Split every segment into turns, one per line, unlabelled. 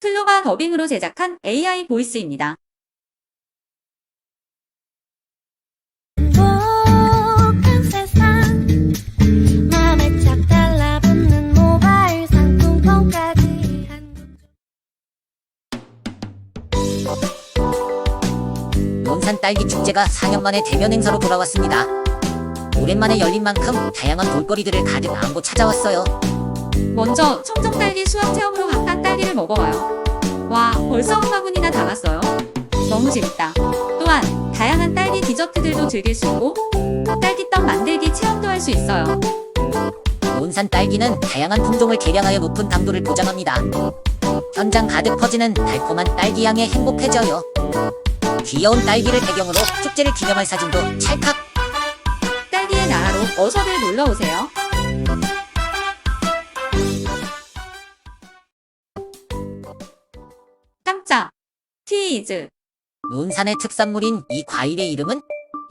클로바 더빙으로 제작한 AI 보이스입니다.
논산 딸기 축제가 4년 만에 대면 행사로 돌아왔습니다. 오랜만에 열린 만큼 다양한 볼거리들을 가득 안고 찾아왔어요.
먼저 청정딸기 수학 체험으로 딸기를 먹어봐요. 와, 벌써 한 바구니나 담았어요. 너무 재밌다. 또한 다양한 딸기 디저트들도 즐길 수 있고 딸기떡 만들기 체험도 할 수 있어요.
논산 딸기는 다양한 품종을 개량하여 높은 당도를 보장합니다. 현장 가득 퍼지는 달콤한 딸기 향에 행복해져요. 귀여운 딸기를 배경으로 축제를 기념할 사진도 찰칵!
딸기의 나라로 어서들 놀러 오세요. 깜짝 티즈
논산의 특산물인 이 과일의 이름은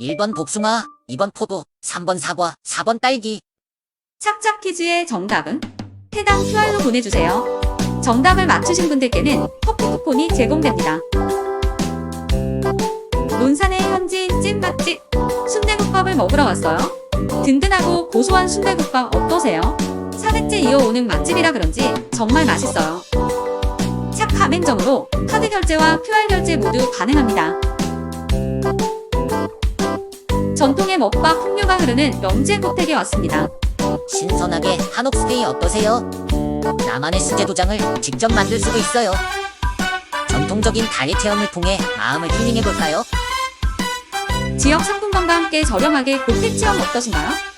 1번 복숭아, 2번 포도, 3번 사과, 4번 딸기.
착착 퀴즈의 정답은 해당 QR로 보내주세요. 정답을 맞추신 분들께는 커피 쿠폰이 제공됩니다. 논산의 현지인 찐 맛집 순대국밥을 먹으러 왔어요. 든든하고 고소한 순대국밥 어떠세요? 4대째 이어오는 맛집이라 그런지 정말 맛있어요. 착 가맹점으로 카드 결제와 QR 결제 모두 가능합니다. 전통의 먹밥 풍류가 흐르는 명재 고택에 왔습니다.
신선하게 한옥스테이 어떠세요? 나만의 수제 도장을 직접 만들 수도 있어요. 전통적인 다리 체험을 통해 마음을 힐링해볼까요?
지역 상품권과 함께 저렴하게 고택 체험 어떠신가요?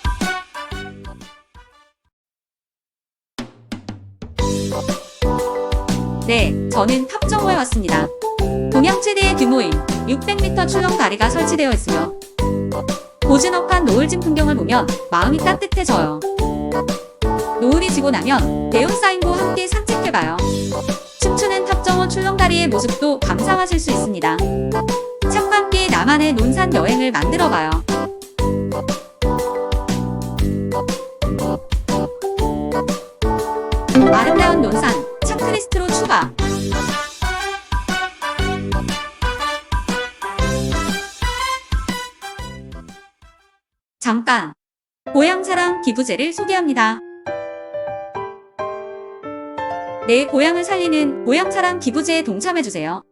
네, 저는 탑정호에 왔습니다. 동양 최대의 규모인 600m 출렁 다리가 설치되어 있으며 고즈넉한 노을진 풍경을 보면 마음이 따뜻해져요. 노을이 지고 나면 네온 사인과 함께 산책해봐요. 춤추는 탑정호 출렁다리의 모습도 감상하실 수 있습니다. 참과 함께 나만의 논산 여행을 만들어봐요. 아름다운 논산 추가. 잠깐 고향사랑 기부제를 소개합니다. 내 고향을 살리는 고향사랑 기부제에 동참해주세요.